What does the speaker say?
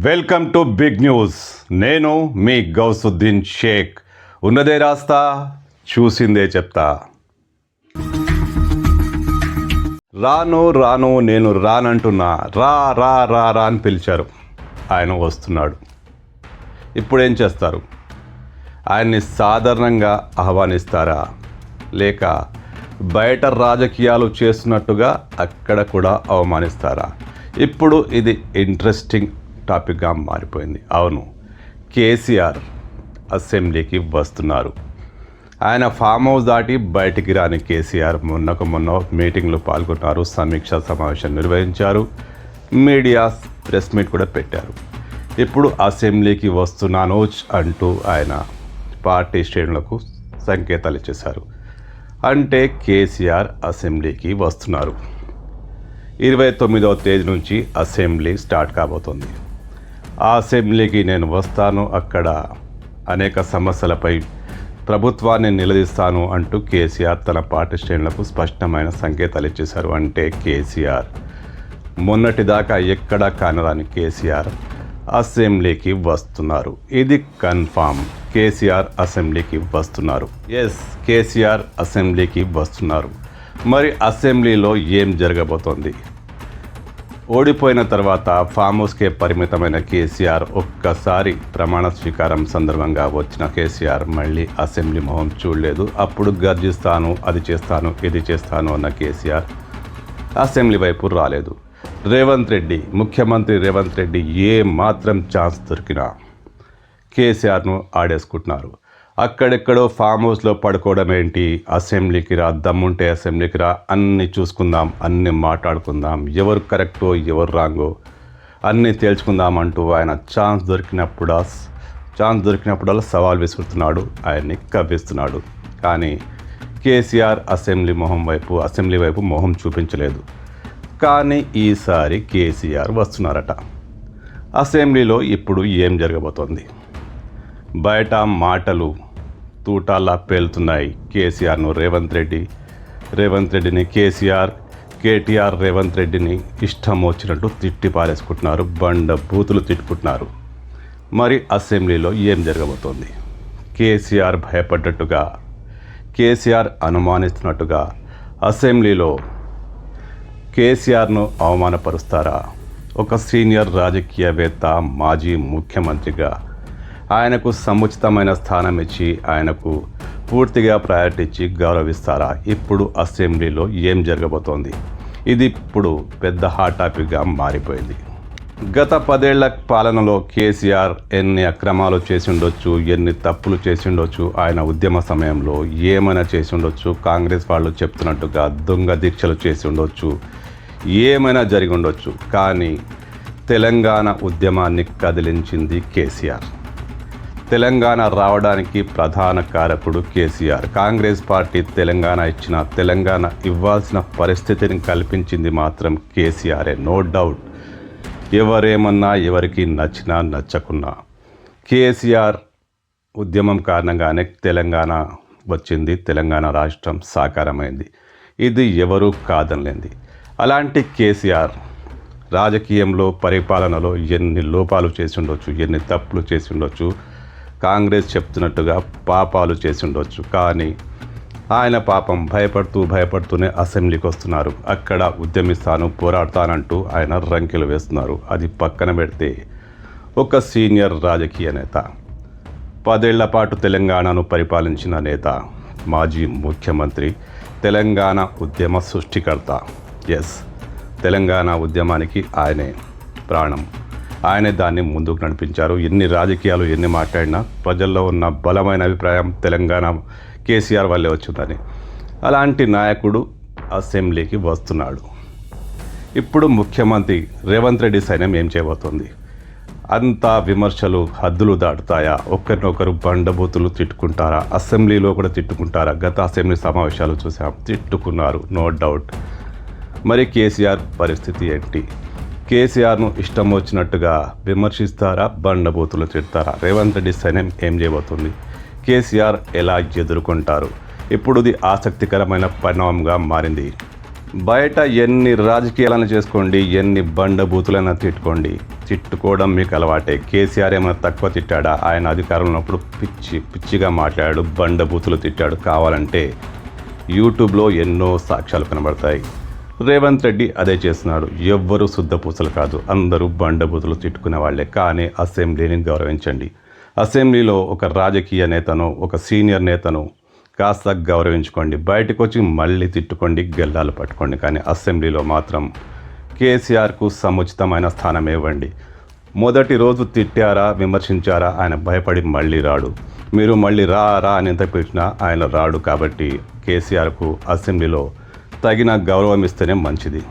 Welcome to big news. నేను మీ గౌసుద్దీన్ షేక్. ఉన్నదే రాస్తా చూసిందే చెప్తా. రాను రాను నేను రానంటున్నా. రా రా రా రా అని పిలిచారు. ఆయన వస్తున్నాడు. ఇప్పుడు ఏం చేస్తారు? ఆయన్ని సాధారణంగా ఆహ్వానిస్తారా? లేక బయట రాజకీయాలు చేస్తున్నట్టుగా అక్కడ కూడా అవమానిస్తారా? ఇప్పుడు ఇది ఇంట్రెస్టింగ్ టాపిక్గా మారిపోయింది. అవును కేసీఆర్ అసెంబ్లీకి వస్తున్నారు. ఆయన ఫామ్ హౌస్ దాటి బయటికి రాని కేసీఆర్ మొన్నకు మొన్న మీటింగ్లో పాల్గొన్నారు సమీక్షా సమావేశం నిర్వహించారు మీడియా ప్రెస్ మీట్ కూడా పెట్టారు. ఇప్పుడు అసెంబ్లీకి వస్తున్నాను అంటూ ఆయన పార్టీ శ్రేణులకు సంకేతాలు ఇచ్చేశారు. అంటే కేసీఆర్ అసెంబ్లీకి వస్తున్నారు. ఇరవై తొమ్మిదవ తేదీ నుంచి అసెంబ్లీ స్టార్ట్ కాబోతోంది. అసెంబ్లీకి నేను వస్తాను. అక్కడ అనేక సమస్యలపై ప్రభుత్వాన్ని నిలదీస్తాను అంటూ కేసీఆర్ తన పార్టీ శ్రేణులకు స్పష్టమైన సంకేతాలు ఇచ్చేశారు. అంటే కేసీఆర్ మొన్నటిదాకా ఎక్కడా కానరాని కేసీఆర్ అసెంబ్లీకి వస్తున్నారు. ఇది కన్ఫామ్. కేసీఆర్ అసెంబ్లీకి వస్తున్నారు. ఎస్ కేసీఆర్ అసెంబ్లీకి వస్తున్నారు. మరి అసెంబ్లీలో ఏం జరగబోతోంది? ఓడిపోయిన తర్వాత ఫామ్ హౌస్కే పరిమితమైన కేసీఆర్ ఒక్కసారి ప్రమాణ స్వీకారం సందర్భంగా వచ్చిన కేసీఆర్ మళ్ళీ అసెంబ్లీ మొహం చూడలేదు. అప్పుడు గర్జిస్తాను అది చేస్తాను ఇది చేస్తాను అన్న కేసీఆర్ అసెంబ్లీ వైపు రాలేదు. రేవంత్ రెడ్డి ముఖ్యమంత్రి రేవంత్ రెడ్డి ఏ మాత్రం ఛాన్స్ దొరికినా కేసీఆర్ను ఆడేసుకుంటున్నారు. అక్కడెక్కడో ఫామ్ హౌస్లో పడుకోవడం ఏంటి? అసెంబ్లీకి రా దమ్ముంటే అసెంబ్లీకి రా అన్ని చూసుకుందాం అన్ని మాట్లాడుకుందాం. ఎవరు కరెక్టో ఎవరు రాంగో అన్నీ తేల్చుకుందాం అంటూ ఆయన ఛాన్స్ దొరికినప్పుడు ఛాన్స్ దొరికినప్పుడల్లా సవాల్ విసురుతున్నాడు ఆయన్ని కవ్విస్తున్నాడు. కానీ కేసీఆర్ అసెంబ్లీ మొహం వైపు అసెంబ్లీ వైపు మొహం చూపించలేదు. కానీ ఈసారి కేసీఆర్ వస్తున్నారట. అసెంబ్లీలో ఇప్పుడు ఏం జరగబోతోంది? బయట మాటలు తూటాల్లా పేలుతున్నాయి. కేసీఆర్ను రేవంత్ రెడ్డి రేవంత్ రెడ్డిని కేసీఆర్ కేటీఆర్ రేవంత్ రెడ్డిని ఇష్టం వచ్చినట్టు తిట్టి పారేసుకుంటున్నారు బండ బూతులు తిట్టుకుంటున్నారు. మరి అసెంబ్లీలో ఏం జరగబోతోంది? కేసీఆర్ భయపడ్డట్టుగా కేసీఆర్ అనుమానిస్తున్నట్టుగా అసెంబ్లీలో కేసీఆర్ను అవమానపరుస్తారా? ఒక సీనియర్ రాజకీయవేత్త మాజీ ముఖ్యమంత్రిగా ఆయనకు సముచితమైన స్థానం ఇచ్చి ఆయనకు పూర్తిగా ప్రయారిటీ ఇచ్చి గౌరవిస్తారా? ఇప్పుడు అసెంబ్లీలో ఏం జరగబోతోంది? ఇది ఇప్పుడు పెద్ద హాట్ టాపిక్గా మారిపోయింది. గత పదేళ్ళ పాలనలో కేసీఆర్ ఎన్ని అక్రమాలు చేసిండొచ్చు ఎన్ని తప్పులు చేసిండొచ్చు ఆయన ఉద్యమ సమయంలో ఏమైనా చేసి ఉండొచ్చు కాంగ్రెస్ వాళ్ళు చెప్తున్నట్టుగా దొంగ దీక్షలు చేసి ఉండొచ్చు ఏమైనా జరిగి ఉండొచ్చు కానీ తెలంగాణ ఉద్యమాన్ని కదిలించింది కేసీఆర్. తెలంగాణ రావడానికి ప్రధాన కారకుడు కేసీఆర్. కాంగ్రెస్ పార్టీ తెలంగాణ ఇచ్చిన తెలంగాణ ఇవ్వాల్సిన పరిస్థితిని కల్పించింది మాత్రం కేసీఆరే నో డౌట్. ఎవరేమన్నా ఎవరికి నచ్చినా నచ్చకున్నా. కేసీఆర్ ఉద్యమం కారణంగానే తెలంగాణ వచ్చింది తెలంగాణ రాష్ట్రం సాకారమైంది. ఇది ఎవరూ కాదనలేంది. అలాంటి కేసీఆర్ రాజకీయంలో పరిపాలనలో ఎన్ని లోపాలు చేసి ఉండొచ్చు ఎన్ని తప్పులు చేసి ఉండొచ్చు కాంగ్రెస్ చెప్తున్నట్టుగా పాపాలు చేసి ఉండొచ్చు. కానీ ఆయన పాపం భయపడుతూ భయపడుతూనే అసెంబ్లీకి వస్తున్నారు. అక్కడ ఉద్యమిస్తాను పోరాడతానంటూ ఆయన రంకెలు వేస్తున్నారు. అది పక్కన పెడితే ఒక సీనియర్ రాజకీయ నేత పదేళ్ళ పాటు తెలంగాణను పరిపాలించిన నేత మాజీ ముఖ్యమంత్రి తెలంగాణ ఉద్యమ సృష్టికర్త. ఎస్ తెలంగాణ ఉద్యమానికి ఆయనే ప్రాణం. ఆయనే దాన్ని ముందుకు నడిపించారు. ఎన్ని రాజకీయాలు ఎన్ని మాట్లాడినా ప్రజల్లో ఉన్న బలమైన అభిప్రాయం తెలంగాణ కేసీఆర్ వల్లే వచ్చిందని. అలాంటి నాయకుడు అసెంబ్లీకి వస్తున్నాడు. ఇప్పుడు ముఖ్యమంత్రి రేవంత్ రెడ్డి సైన్యం ఏం చేయబోతోంది? అంతా విమర్శలు హద్దులు దాటుతాయా? ఒకరినొకరు బండబూతులు తిట్టుకుంటారా? అసెంబ్లీలో కూడా తిట్టుకుంటారా? గత అసెంబ్లీ సమావేశాలు చూసాం తిట్టుకున్నారు నో డౌట్. మరి కేసీఆర్ పరిస్థితి ఏంటి? కేసీఆర్ను ఇష్టం వచ్చినట్టుగా విమర్శిస్తారా బండబూతులు తిడతారా? రేవంత్ రెడ్డి సైన్యం ఏం చేయబోతుంది? కేసీఆర్ ఎలా ఎదుర్కొంటారు? ఇప్పుడు ఇది ఆసక్తికరమైన పరిణామంగా మారింది. బయట ఎన్ని రాజకీయాలను చేసుకోండి ఎన్ని బండబూతులైనా తిట్టుకోండి. తిట్టుకోవడం మీకు అలవాటే. కేసీఆర్ ఏమైనా తక్కువ తిట్టాడా? ఆయన అధికారంలో ఉన్నప్పుడు పిచ్చి పిచ్చిగా మాట్లాడాడు బండబూతులు తిట్టాడు. కావాలంటే యూట్యూబ్లో ఎన్నో సాక్ష్యాలు కనబడతాయి. రేవంత్ రెడ్డి అదే చేస్తున్నాడు. ఎవ్వరూ శుద్ధపూసలు కాదు. అందరూ బండబూతులు తిట్టుకునే వాళ్ళే. కానీ అసెంబ్లీని గౌరవించండి. అసెంబ్లీలో ఒక రాజకీయ నేతను ఒక సీనియర్ నేతను కాస్త గౌరవించుకోండి. బయటకు వచ్చి మళ్ళీ తిట్టుకోండి గెల్లాలు పట్టుకోండి. కానీ అసెంబ్లీలో మాత్రం కేసీఆర్కు సముచితమైన స్థానం ఇవ్వండి. మొదటి రోజు తిట్టారా విమర్శించారా ఆయన భయపడి మళ్ళీ రాడు. మీరు మళ్ళీ రా రా అని ఎంత పిలిచినా ఆయన రాడు కాబట్టి కేసీఆర్కు అసెంబ్లీలో తగిన గౌరవం ఇస్తేనే మంచిది.